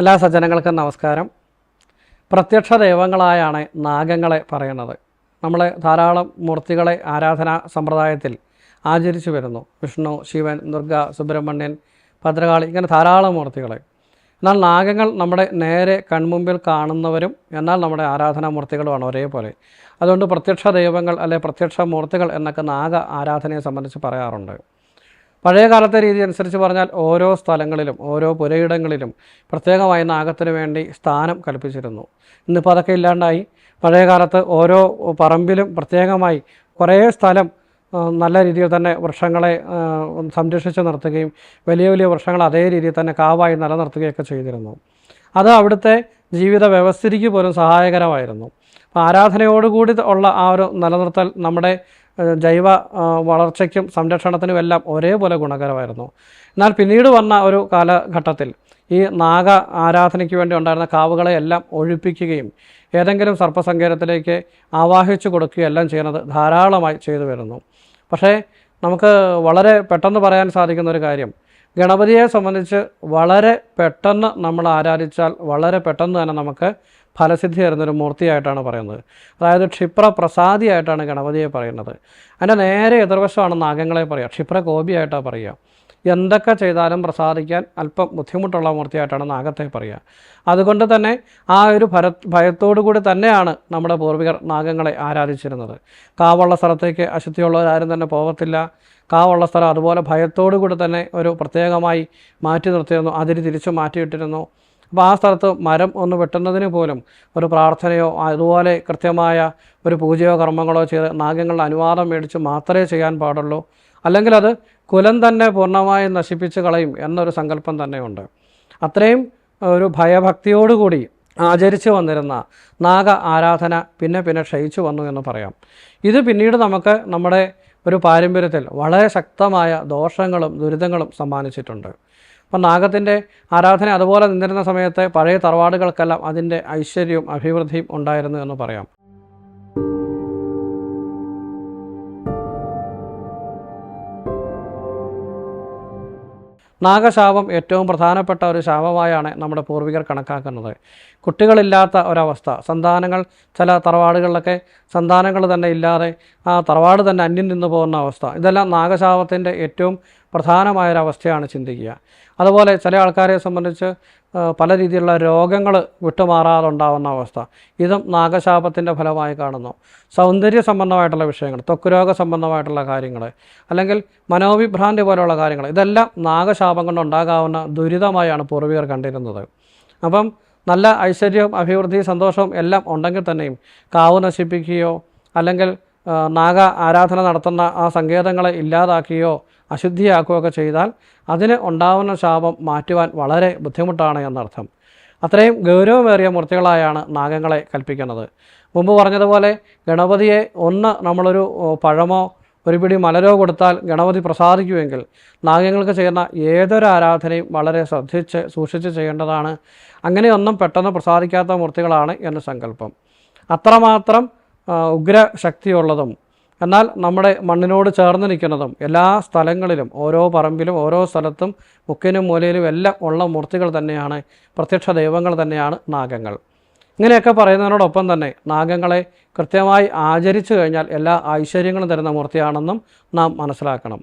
എല്ലാ സജ്ജനങ്ങൾക്കും നമസ്കാരം. പ്രത്യക്ഷ ദൈവങ്ങളായാണ് നാഗങ്ങളെ പറയുന്നത്. നമ്മൾ ധാരാളം മൂർത്തികളെ ആരാധനാ സമ്പ്രദായത്തിൽ ആചരിച്ചു വരുന്നു. വിഷ്ണു ശിവൻ ദുർഗ സുബ്രഹ്മണ്യൻ ഭദ്രകാളി ഇങ്ങനെ ധാരാളം മൂർത്തികളെ. എന്നാൽ നാഗങ്ങൾ നമ്മുടെ നേരെ കൺമുമ്പിൽ കാണുന്നവരും എന്നാൽ നമ്മുടെ ആരാധനാ മൂർത്തികളുമാണ് ഒരേപോലെ. അതുകൊണ്ട് പ്രത്യക്ഷ ദൈവങ്ങൾ അല്ലെ പ്രത്യക്ഷ മൂർത്തികൾ എന്നൊക്കെ നാഗ ആരാധനയെ സംബന്ധിച്ച് പറയാറുണ്ട്. പഴയ കാലത്തെ രീതി അനുസരിച്ച് പറഞ്ഞാൽ ഓരോ സ്ഥലങ്ങളിലും ഓരോ പുരയിടങ്ങളിലും പ്രത്യേകമായി നാഗത്തിന് വേണ്ടി സ്ഥാനം കൽപ്പിച്ചിരുന്നു. ഇന്നിപ്പോൾ അതൊക്കെ ഇല്ലാണ്ടായി. പഴയ കാലത്ത് ഓരോ പറമ്പിലും പ്രത്യേകമായി കുറേ സ്ഥലം നല്ല രീതിയിൽ തന്നെ വൃക്ഷങ്ങളെ സംരക്ഷിച്ച് നിർത്തുകയും വലിയ വലിയ വൃക്ഷങ്ങൾ അതേ രീതിയിൽ തന്നെ കാവായി നിലനിർത്തുകയൊക്കെ ചെയ്തിരുന്നു. അത് അവിടുത്തെ ജീവിത വ്യവസ്ഥിതിക്ക് പോലും സഹായകരമായിരുന്നു. ആരാധനയോടുകൂടി ഉള്ള ആ ഒരു നിലനിർത്തൽ നമ്മുടെ ജൈവ വളർച്ചയ്ക്കും സംരക്ഷണത്തിനും എല്ലാം ഒരേപോലെ ഗുണകരമായിരുന്നു. എന്നാൽ പിന്നീട് വന്ന ഒരു കാലഘട്ടത്തിൽ ഈ നാഗ ആരാധനയ്ക്ക് വേണ്ടി ഉണ്ടായിരുന്ന കാവുകളെ എല്ലാം ഒഴിപ്പിക്കുകയും ഏതെങ്കിലും സർപ്പസങ്കേതത്തിലേക്ക് ആവാഹിച്ചു കൊടുക്കുകയും എല്ലാം ചെയ്യുന്നത് ധാരാളമായി ചെയ്തു വരുന്നു. പക്ഷേ നമുക്ക് വളരെ പെട്ടെന്ന് പറയാൻ സാധിക്കുന്ന ഒരു കാര്യം. ഗണപതിയെ സംബന്ധിച്ച് വളരെ പെട്ടെന്ന് നമ്മൾ ആരാധിച്ചാൽ വളരെ പെട്ടെന്ന് തന്നെ നമുക്ക് ഫലസിദ്ധി തരുന്നൊരു മൂർത്തിയായിട്ടാണ് പറയുന്നത്. അതായത് ക്ഷിപ്ര പ്രസാദിയായിട്ടാണ് ഗണപതിയെ പറയുന്നത്. അതിന്റെ നേരെ എതിർവശമാണ് നാഗങ്ങളെ പറയുക. ക്ഷിപ്ര കോപിയായിട്ടാണ് പറയുക. എന്തൊക്കെ ചെയ്താലും പ്രസാദിക്കാൻ അല്പം ബുദ്ധിമുട്ടുള്ള മൂർത്തിയായിട്ടാണ് നാഗത്തെ പറയുക. അതുകൊണ്ട് തന്നെ ആ ഒരു ഭര ഭയത്തോടു കൂടി തന്നെയാണ് നമ്മുടെ പൂർവികർ നാഗങ്ങളെ ആരാധിച്ചിരുന്നത്. കാവുള്ള സ്ഥലത്തേക്ക് അശുദ്ധിയുള്ളവരാരും തന്നെ പോകത്തില്ല. കാവുള്ള സ്ഥലം അതുപോലെ ഭയത്തോടു കൂടി തന്നെ ഒരു പ്രത്യേകമായി മാറ്റി നിർത്തിയിരുന്നു. അതിരി തിരിച്ചു മാറ്റിയിട്ടിരുന്നു. അപ്പോൾ ആ സ്ഥലത്ത് മരം ഒന്ന് വെട്ടുന്നതിന് പോലും ഒരു പ്രാർത്ഥനയോ അതുപോലെ കൃത്യമായ ഒരു പൂജയോ കർമ്മങ്ങളോ ചെയ്ത് നാഗങ്ങളുടെ അനുവാദം മേടിച്ച് മാത്രമേ ചെയ്യാൻ പാടുള്ളൂ. അല്ലെങ്കിൽ അത് കുലം തന്നെ പൂർണമായും നശിപ്പിച്ച് കളയും എന്നൊരു സങ്കല്പം തന്നെയുണ്ട്. അത്രയും ഒരു ഭയഭക്തിയോടുകൂടി ആചരിച്ചു വന്നിരുന്ന നാഗ ആരാധന പിന്നെ പിന്നെ ക്ഷയിച്ചു വന്നു എന്ന് പറയാം. ഇത് പിന്നീട് നമുക്ക് നമ്മുടെ ഒരു പാരമ്പര്യത്തിൽ വളരെ ശക്തമായ ദോഷങ്ങളും ദുരിതങ്ങളും സമ്മാനിച്ചിട്ടുണ്ട്. അപ്പം നാഗത്തിന്റെ ആരാധന അതുപോലെ നിന്നിരുന്ന സമയത്ത് പഴയ തറവാടുകൾക്കെല്ലാം അതിന്റെ ഐശ്വര്യവും അഭിവൃദ്ധിയും ഉണ്ടായിരുന്നു എന്ന് പറയാം. നാഗശാപം ഏറ്റവും പ്രധാനപ്പെട്ട ഒരു ശാപമായാണ് നമ്മുടെ പൂർവികർ കണക്കാക്കുന്നത്. കുട്ടികളില്ലാത്ത ഒരവസ്ഥ. സന്താനങ്ങൾ ചില തറവാടുകളിലൊക്കെ സന്താനങ്ങൾ തന്നെ ഇല്ലാതെ ആ തറവാട് തന്നെ അന്യം നിന്ന് പോകുന്ന അവസ്ഥ. ഇതെല്ലാം നാഗശാപത്തിന്റെ ഏറ്റവും പ്രധാനമായൊരവസ്ഥയാണ് ചിന്തിക്കുക. അതുപോലെ ചില ആൾക്കാരെ സംബന്ധിച്ച് പല രീതിയിലുള്ള രോഗങ്ങൾ വിട്ടുമാറാതുണ്ടാവുന്ന അവസ്ഥ. ഇതും നാഗശാപത്തിന്റെ ഫലമായി കാണുന്നു. സൗന്ദര്യ സംബന്ധമായിട്ടുള്ള വിഷയങ്ങൾ ത്വക്ക് രോഗ സംബന്ധമായിട്ടുള്ള കാര്യങ്ങൾ അല്ലെങ്കിൽ മനോവിഭ്രാന്തി പോലെയുള്ള കാര്യങ്ങൾ ഇതെല്ലാം നാഗശാപം കൊണ്ടുണ്ടാകാവുന്ന ദുരിതമായാണ് പൂർവികർ കണ്ടിരുന്നത്. അപ്പം നല്ല ഐശ്വര്യവും അഭിവൃദ്ധിയും സന്തോഷവും എല്ലാം ഉണ്ടെങ്കിൽ തന്നെയും കാവ് നശിപ്പിക്കുകയോ അല്ലെങ്കിൽ നാഗ ആരാധന നടത്തുന്ന ആ സങ്കേതങ്ങളെ ഇല്ലാതാക്കുകയോ അശുദ്ധിയാക്കുകയോ ഒക്കെ ചെയ്താൽ അതിന് ഉണ്ടാവുന്ന ശാപം മാറ്റുവാൻ വളരെ ബുദ്ധിമുട്ടാണ് എന്നർത്ഥം. അത്രയും ഗൗരവമേറിയ മൂർത്തികളായാണ് നാഗങ്ങളെ കൽപ്പിക്കുന്നത്. മുമ്പ് പറഞ്ഞതുപോലെ ഗണപതിയെ ഒന്ന് നമ്മളൊരു പഴമോ ഒരു പിടി മലരോ കൊടുത്താൽ ഗണപതി പ്രസാദിക്കുമെങ്കിൽ നാഗങ്ങൾക്ക് ചെയ്യുന്ന ഏതൊരു ആരാധനയും വളരെ ശ്രദ്ധിച്ച് സൂക്ഷിച്ച് ചെയ്യേണ്ടതാണ്. അങ്ങനെയൊന്നും പെട്ടെന്ന് പ്രസാദിക്കാത്ത മൂർത്തികളാണ് എന്ന് സങ്കല്പം. അത്രമാത്രം ആ, ഉഗ്രശക്തിയുള്ളതും എന്നാൽ നമ്മുടെ മണ്ണിനോട് ചേർന്ന് നിൽക്കുന്നതും എല്ലാ സ്ഥലങ്ങളിലും ഓരോ പറമ്പിലും ഓരോ സ്ഥലത്തും മുക്കിനും മൂലയിലും എല്ലാം ഉള്ള മൂർത്തികൾ തന്നെയാണ് പ്രത്യക്ഷ ദൈവങ്ങൾ തന്നെയാണ് നാഗങ്ങൾ. ഇങ്ങനെയൊക്കെ പറയുന്നതിനോടൊപ്പം തന്നെ നാഗങ്ങളെ കൃത്യമായി ആചരിച്ചു കഴിഞ്ഞാൽ എല്ലാ ഐശ്വര്യങ്ങളും തരുന്ന മൂർത്തിയാണെന്നും നാം മനസ്സിലാക്കണം.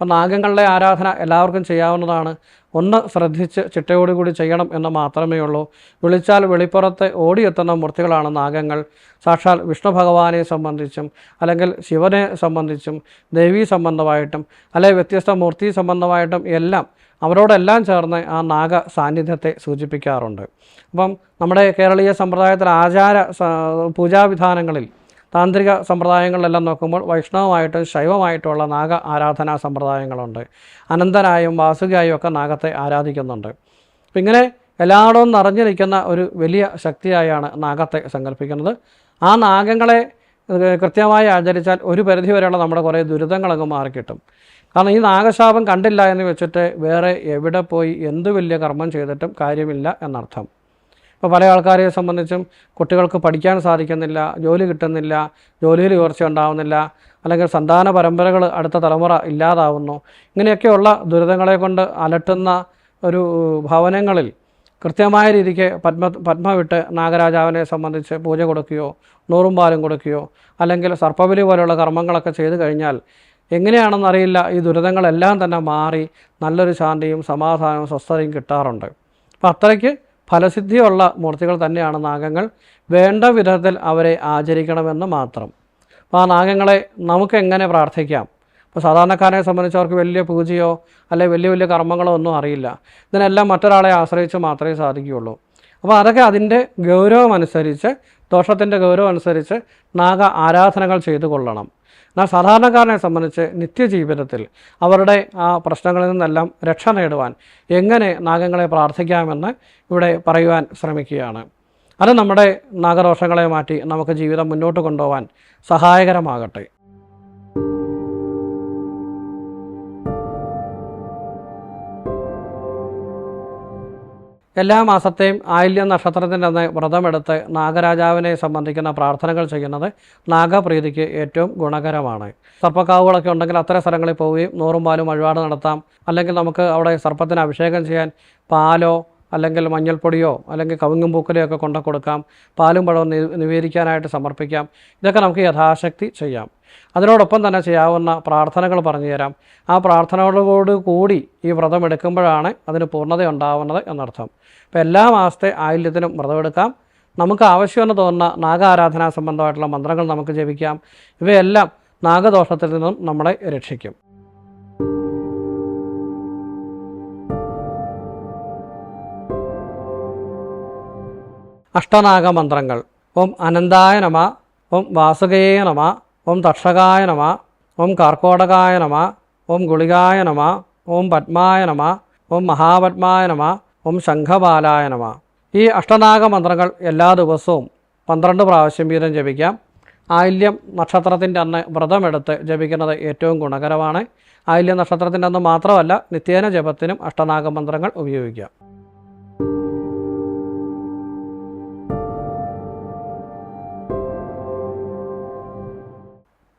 അപ്പം നാഗങ്ങളുടെ ആരാധന എല്ലാവർക്കും ചെയ്യാവുന്നതാണ്. ഒന്ന് ശ്രദ്ധിച്ച് ചിട്ടയോടുകൂടി ചെയ്യണം എന്ന് മാത്രമേ ഉള്ളൂ. വിളിച്ചാൽ വെളിപ്പുറത്ത് ഓടിയെത്തുന്ന മൂർത്തികളാണ് നാഗങ്ങൾ. സാക്ഷാൽ വിഷ്ണു ഭഗവാനെ സംബന്ധിച്ചും അല്ലെങ്കിൽ ശിവനെ സംബന്ധിച്ചും ദേവി സംബന്ധമായിട്ടും അല്ലെങ്കിൽ വ്യത്യസ്ത മൂർത്തി സംബന്ധമായിട്ടും എല്ലാം അവരോടെല്ലാം ചേർന്ന് ആ നാഗ സാന്നിധ്യത്തെ സൂചിപ്പിക്കാറുണ്ട്. അപ്പം നമ്മുടെ കേരളീയ സമ്പ്രദായത്തിൽ ആചാര പൂജാവിധാനങ്ങളിൽ താന്ത്രിക സമ്പ്രദായങ്ങളിലെല്ലാം നോക്കുമ്പോൾ വൈഷ്ണവമായിട്ടും ശൈവമായിട്ടുള്ള നാഗ ആരാധനാ സമ്പ്രദായങ്ങളുണ്ട്. അനന്തനായും വാസുകിയായും ഒക്കെ നാഗത്തെ ആരാധിക്കുന്നുണ്ട്. അപ്പം ഇങ്ങനെ എല്ലായിടവും നിറഞ്ഞു നിൽക്കുന്ന ഒരു വലിയ ശക്തിയായാണ് നാഗത്തെ സങ്കല്പിക്കുന്നത്. ആ നാഗങ്ങളെ കൃത്യമായി ആചരിച്ചാൽ ഒരു പരിധി വരെയുള്ള നമ്മുടെ കുറേ ദുരിതങ്ങളങ്ങ് മാറിക്കിട്ടും. കാരണം ഈ നാഗശാപം കണ്ടില്ല എന്ന് വെച്ചിട്ട് വേറെ എവിടെ പോയി എന്ത് വലിയ കർമ്മം ചെയ്തിട്ടും കാര്യമില്ല എന്നർത്ഥം. ഇപ്പോൾ പല ആൾക്കാരെ സംബന്ധിച്ചും കുട്ടികൾക്ക് പഠിക്കാൻ സാധിക്കുന്നില്ല ജോലി കിട്ടുന്നില്ല ജോലിയിൽ ഉയർച്ച ഉണ്ടാവുന്നില്ല അല്ലെങ്കിൽ സന്താന പരമ്പരകൾ അടുത്ത തലമുറ ഇല്ലാതാവുന്നു. ഇങ്ങനെയൊക്കെയുള്ള ദുരിതങ്ങളെ കൊണ്ട് അലട്ടുന്ന ഒരു ഭവനങ്ങളിൽ കൃത്യമായ രീതിക്ക് പത്മ പത്മ വിട്ട് നാഗരാജാവിനെ സംബന്ധിച്ച് പൂജ കൊടുക്കുകയോ നൂറും പാലും കൊടുക്കുകയോ അല്ലെങ്കിൽ സർപ്പബലി പോലെയുള്ള കർമ്മങ്ങളൊക്കെ ചെയ്തു കഴിഞ്ഞാൽ എങ്ങനെയാണെന്നറിയില്ല ഈ ദുരിതങ്ങളെല്ലാം തന്നെ മാറി നല്ലൊരു ശാന്തിയും സമാധാനവും സ്വസ്ഥതയും കിട്ടാറുണ്ട്. അപ്പം അത്രയ്ക്ക് ഫലസിദ്ധിയുള്ള മൂർത്തികൾ തന്നെയാണ് നാഗങ്ങൾ. വേണ്ട വിധത്തിൽ അവരെ ആചരിക്കണമെന്ന് മാത്രം. അപ്പോൾ ആ നാഗങ്ങളെ നമുക്ക് എങ്ങനെ പ്രാർത്ഥിക്കാം? ഇപ്പോൾ സാധാരണക്കാരനെ സംബന്ധിച്ച് അവർക്ക് വലിയ പൂജയോ അല്ലെങ്കിൽ വലിയ വലിയ കർമ്മങ്ങളോ ഒന്നും അറിയില്ല. ഇതിനെല്ലാം മറ്റൊരാളെ ആശ്രയിച്ച് മാത്രമേ സാധിക്കുകയുള്ളൂ. അപ്പോൾ അതൊക്കെ അതിന്റെ ഗൗരവം അനുസരിച്ച് ദോഷത്തിന്റെ ഗൗരവം അനുസരിച്ച് നാഗ ആരാധനകൾ ചെയ്തു കൊള്ളണം. എന്നാൽ സാധാരണക്കാരനെ സംബന്ധിച്ച് നിത്യജീവിതത്തിൽ അവരുടെ ആ പ്രശ്നങ്ങളിൽ നിന്നെല്ലാം രക്ഷ നേടുവാൻ എങ്ങനെ നാഗങ്ങളെ പ്രാർത്ഥിക്കാമെന്ന് ഇവിടെ പറയുവാൻ ശ്രമിക്കുകയാണ്. അത് നമ്മുടെ നാഗദോഷങ്ങളെ മാറ്റി നമുക്ക് ജീവിതം മുന്നോട്ട് കൊണ്ടുപോകാൻ സഹായകരമാകട്ടെ. എല്ലാ മാസത്തെയും ആയില്യം നക്ഷത്രത്തിന്റെ വ്രതമെടുത്ത് നാഗരാജാവിനെ സംബന്ധിക്കുന്ന പ്രാർത്ഥനകൾ ചെയ്യുന്നത് നാഗപ്രീതിക്ക് ഏറ്റവും ഗുണകരമാണ്. സർപ്പക്കാവുകളൊക്കെ ഉണ്ടെങ്കിൽ അത്തരം സ്ഥലങ്ങളിൽ പോവുകയും നൂറും പാലും വഴിപാട് നടത്താം. അല്ലെങ്കിൽ നമുക്ക് അവിടെ സർപ്പത്തിന് അഭിഷേകം ചെയ്യാൻ പാലോ അല്ലെങ്കിൽ മഞ്ഞൾപ്പൊടിയോ അല്ലെങ്കിൽ കവുങ്ങും പൂക്കലയോ ഒക്കെ കൊണ്ടു കൊടുക്കാം. പാലും പഴവും നിവേദിക്കാനായിട്ട് സമർപ്പിക്കാം. ഇതൊക്കെ നമുക്ക് യഥാശക്തി ചെയ്യാം. അതിനോടൊപ്പം തന്നെ ചെയ്യാവുന്ന പ്രാർത്ഥനകൾ പറഞ്ഞു തരാം. ആ പ്രാർത്ഥനകളോട് കൂടി ഈ വ്രതം എടുക്കുമ്പോഴാണ് അതിന് പൂർണത ഉണ്ടാവുന്നത് എന്നർത്ഥം. അപ്പോൾ എല്ലാ മാസത്തെ ആയില്യത്തിനും വ്രതമെടുക്കാം. നമുക്ക് ആവശ്യമെന്ന് തോന്നുന്ന നാഗാരാധനാ സംബന്ധമായിട്ടുള്ള മന്ത്രങ്ങൾ നമുക്ക് ജപിക്കാം. ഇവയെല്ലാം നാഗദോഷത്തിൽ നിന്നും നമ്മളെ രക്ഷിക്കും. അഷ്ടനാഗ മന്ത്രങ്ങൾ ഓം അനന്തായ നമ ഓം വാസുകേയ നമ ഓം തക്ഷകായ നമ ഓം കാർക്കോടകായ നമ ഓം ഗുളികായ നമ ഓം പത്മായ നമ ഓം മഹാപത്മായ നമ ഓം ശംഖപാലായ നമ ഈ അഷ്ടനാഗ മന്ത്രങ്ങൾ എല്ലാ ദിവസവും പന്ത്രണ്ട് പ്രാവശ്യം വീതം ജപിക്കാം. ആയില്യം നക്ഷത്രത്തിന്റെ അന്ന് വ്രതമെടുത്ത് ജപിക്കുന്നത് ഏറ്റവും ഗുണകരമാണ്. ആയില്യം നക്ഷത്രത്തിന്റെ അന്ന് മാത്രമല്ല നിത്യേന ജപത്തിനും അഷ്ടനാഗ മന്ത്രങ്ങൾ ഉപയോഗിക്കാം.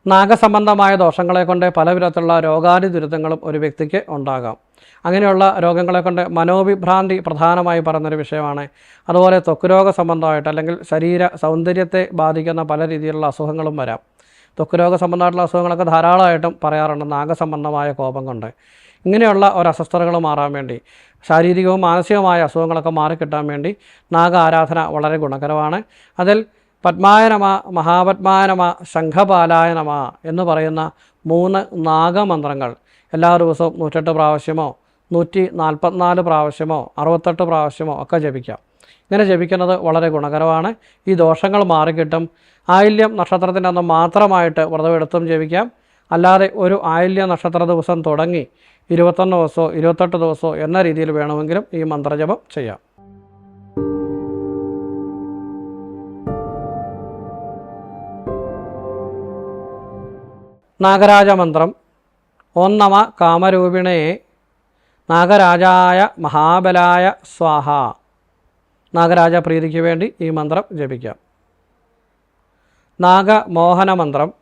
നാഗസംബന്ധമായ ദോഷങ്ങളെ കൊണ്ട് പലവിധത്തിലുള്ള രോഗാദി ദുരിതങ്ങളും ഒരു വ്യക്തിക്ക് ഉണ്ടാകാം. അങ്ങനെയുള്ള രോഗങ്ങളെ കൊണ്ട് മനോവിഭ്രാന്തി പ്രധാനമായി പറയുന്നൊരു വിഷയമാണ്. അതുപോലെ ത്വക്ക് രോഗ സംബന്ധമായിട്ട് അല്ലെങ്കിൽ ശരീര സൗന്ദര്യത്തെ ബാധിക്കുന്ന പല രീതിയിലുള്ള അസുഖങ്ങളും വരാം. ത്വക്ക് രോഗ സംബന്ധമായിട്ടുള്ള അസുഖങ്ങളൊക്കെ ധാരാളമായിട്ടും പറയാറുണ്ട് നാഗസംബന്ധമായ കോപം കൊണ്ട്. ഇങ്ങനെയുള്ള ഒരു അസ്വസ്ഥതകൾ മാറാൻ വേണ്ടി ശാരീരികവും മാനസികവുമായ അസുഖങ്ങളൊക്കെ മാറിക്കിട്ടാൻ വേണ്ടി നാഗ ആരാധന വളരെ ഗുണകരമാണ്. അതിൽ പത്മായ മഹാപത്മായനമ ശംഖപാലായനമ നമ ശംഖപാലായ നമ എന്ന് പറയുന്ന മൂന്ന് നാഗമന്ത്രങ്ങൾ. എല്ലാ ദിവസവും നൂറ്റെട്ട് പ്രാവശ്യമോ നൂറ്റി നാൽപ്പത്തിനാല് പ്രാവശ്യമോ അറുപത്തെട്ട് പ്രാവശ്യമോ ഒക്കെ ജപിക്കാം. ഇങ്ങനെ ജപിക്കുന്നത് വളരെ ഗുണകരമാണ്. ഈ ദോഷങ്ങൾ മാറിക്കിട്ടും. ആയില്യം നക്ഷത്രത്തിന്റെ അന്ന് മാത്രമായിട്ട് വ്രതമെടുത്തും ജപിക്കാം. അല്ലാതെ ഒരു ആയില്യ നക്ഷത്ര ദിവസം തുടങ്ങി ഇരുപത്തൊന്ന് ദിവസമോ ഇരുപത്തെട്ട് ദിവസമോ എന്ന രീതിയിൽ വേണമെങ്കിലും ഈ മന്ത്രജപം ചെയ്യാം. നാഗരാജ മന്ത്രം നമ കാമരൂപിണേ. നാഗരാജായ മഹാബലായ സ്വാഹ. നാഗരാജ പ്രീതിക്ക് വേണ്ടി ഈ മന്ത്രം ജപിക്കാം. നാഗമോഹന മന്ത്രം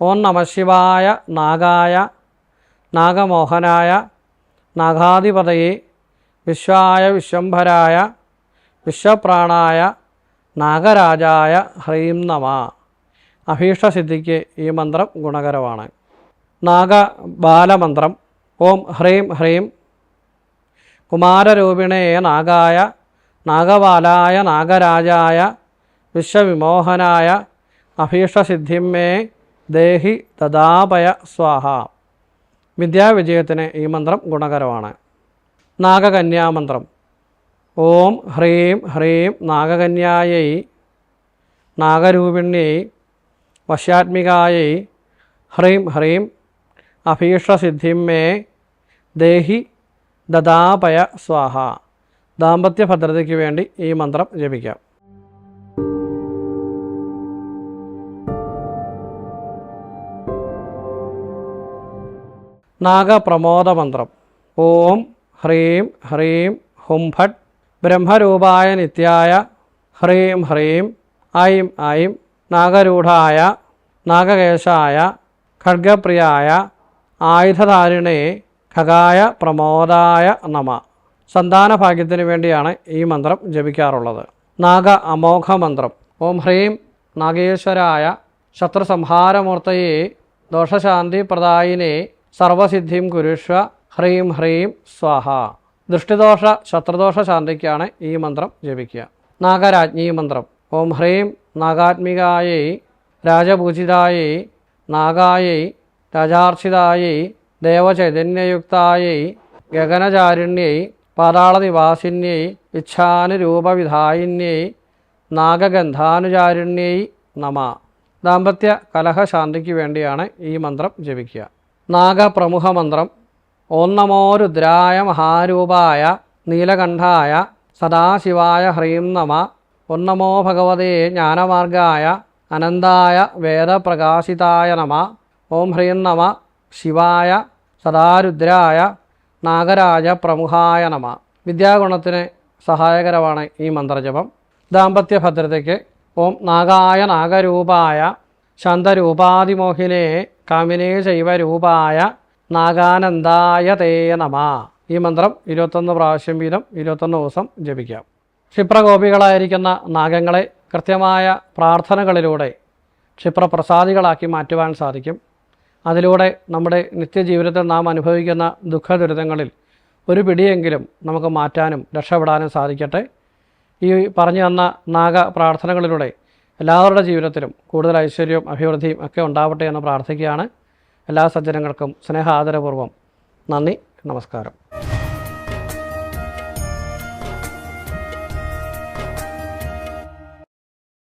ഓം നമ ശിവായ നാഗായ നാഗമോഹനായ നാഗാധിപതയെ. വിശ്വായ വിശ്വംഭരായ വിശ്വപ്രാണായ നാഗരാജായ ഹ്രീം നമ. അഭീഷ്ടസിദ്ധിക്ക് ഈ മന്ത്രം ഗുണകരമാണ്. നാഗ ബാലമന്ത്രം ഓം ഹ്രീം ഹ്രീം കുമാരരൂപിണേ നാഗായ നാഗബാലായ നാഗരാജായ വിശ്വവിമോഹനായ അഭീഷ്ടസിദ്ധിം മേ ദേഹി ദദാപയ സ്വാഹ. വിദ്യാവിജയത്തിന് ഈ മന്ത്രം ഗുണകരമാണ്. നാഗകന്യാമന്ത്രം ഓം ഹ്രീം ഹ്രീം നാഗകന്യായൈ നാഗരൂപിണ്യൈ വശാത്മികായൈ ഹ്രീം ഹ്രീം അഭീഷ്ടസിദ്ധിം മേ ദേഹി ദദാപയ സ്വാഹ. ദാമ്പത്യ ഭദ്രതയ്ക്ക് വേണ്ടി ഈ മന്ത്രം ജപിക്കാം. നാഗപ്രമോദ മന്ത്രം ഓം ഹ്രീം ഹ്രീം ഹും ഭട്ട് ബ്രഹ്മരൂപായ നിത്യായ ഹ്രീം ഹ്രീം ഐം ഐം നാഗരൂഢായ നാഗകേശായ ഖഡ്ഗപ്രിയായ ആയുധധാരിണേ ഖഗായ പ്രമോദായ നമ. സന്താന ഭാഗ്യത്തിന് വേണ്ടിയാണ് ഈ മന്ത്രം ജപിക്കാറുള്ളത്. നാഗ അമോഘ മന്ത്രം. ഓം ഹ്രീം നാഗേശ്വരായ ശത്രുസംഹാരമൂർത്തയെ ദോഷശാന്തി പ്രദായിനെ സർവസിദ്ധിം കുരുഷ്വ ഹ്രീം ഹ്രീം സ്വാഹ. ദൃഷ്ടിദോഷ ശത്രുദോഷ ശാന്തിക്കാണ് ഈ മന്ത്രം ജപിക്കുക. നാഗരാജ്ഞി മന്ത്രം. ഓം ഹ്രീം നാഗാത്മികായൈ രാജപൂജിതായൈ നാഗായൈ രാജാർച്ചിതായൈ ദേവചൈതന്യയുക്തായൈ ഗഗനചാരുണ്യൈ പാതാളനിവാസിന്യൈ ഇച്ഛാനുരൂപവിധായിന്യൈ നാഗഗന്ധാനുചാരുണ്യൈ നമ. ദാമ്പത്യ കലഹശാന്തിക്ക് വേണ്ടിയാണ് ഈ മന്ത്രം ജപിക്കുക. നാഗപ്രമുഖ മന്ത്രം ഓം നമോ രുദ്രായ മഹാരൂപായ നീലകണ്ഠായ സദാശിവായ ഹ്രീം നമ ഓം നമോ ഭഗവതേ ജ്ഞാനമാർഗായ അനന്തായ വേദപ്രകാശിതായ നമ. ഓം ഹ്രീം നമ. ശിവായ സദാരുദ്രായ നാഗരാജ പ്രമുഖായ നമ. വിദ്യാഗുണത്തിന് സഹായകരമാണ് ഈ മന്ത്രജപം. ദാമ്പത്യ ഭദ്രതയ്ക്ക് ഓം നാഗായ നാഗരൂപായ ശാന്തരൂപാതിമോഹിനെ കാമിനേ ശൈവരൂപായ നാഗാനന്ദായ തേ നമ. ഈ മന്ത്രം ഇരുപത്തൊന്ന് പ്രാവശ്യം വീതം ഇരുപത്തൊന്ന് ദിവസം ജപിക്കാം. ക്ഷിപ്രകോപികളായിരിക്കുന്ന നാഗങ്ങളെ കൃത്യമായ പ്രാർത്ഥനകളിലൂടെ ക്ഷിപ്രപ്രസാദികളാക്കി മാറ്റുവാൻ സാധിക്കും. അതിലൂടെ നമ്മുടെ നിത്യജീവിതത്തിൽ നാം അനുഭവിക്കുന്ന ദുഃഖ ദുരിതങ്ങളിൽ ഒരു പിടിയെങ്കിലും നമുക്ക് മാറ്റാനും രക്ഷപ്പെടാനും സാധിക്കട്ടെ. ഈ പറഞ്ഞു തന്ന നാഗ പ്രാർത്ഥനകളിലൂടെ എല്ലാവരുടെ ജീവിതത്തിലും കൂടുതൽ ഐശ്വര്യവും അഭിവൃദ്ധിയും ഒക്കെ ഉണ്ടാവട്ടെ എന്ന് പ്രാർത്ഥിക്കുകയാണ്. എല്ലാ സജ്ജനങ്ങൾക്കും സ്നേഹാദരപൂർവം നന്ദി നമസ്കാരം.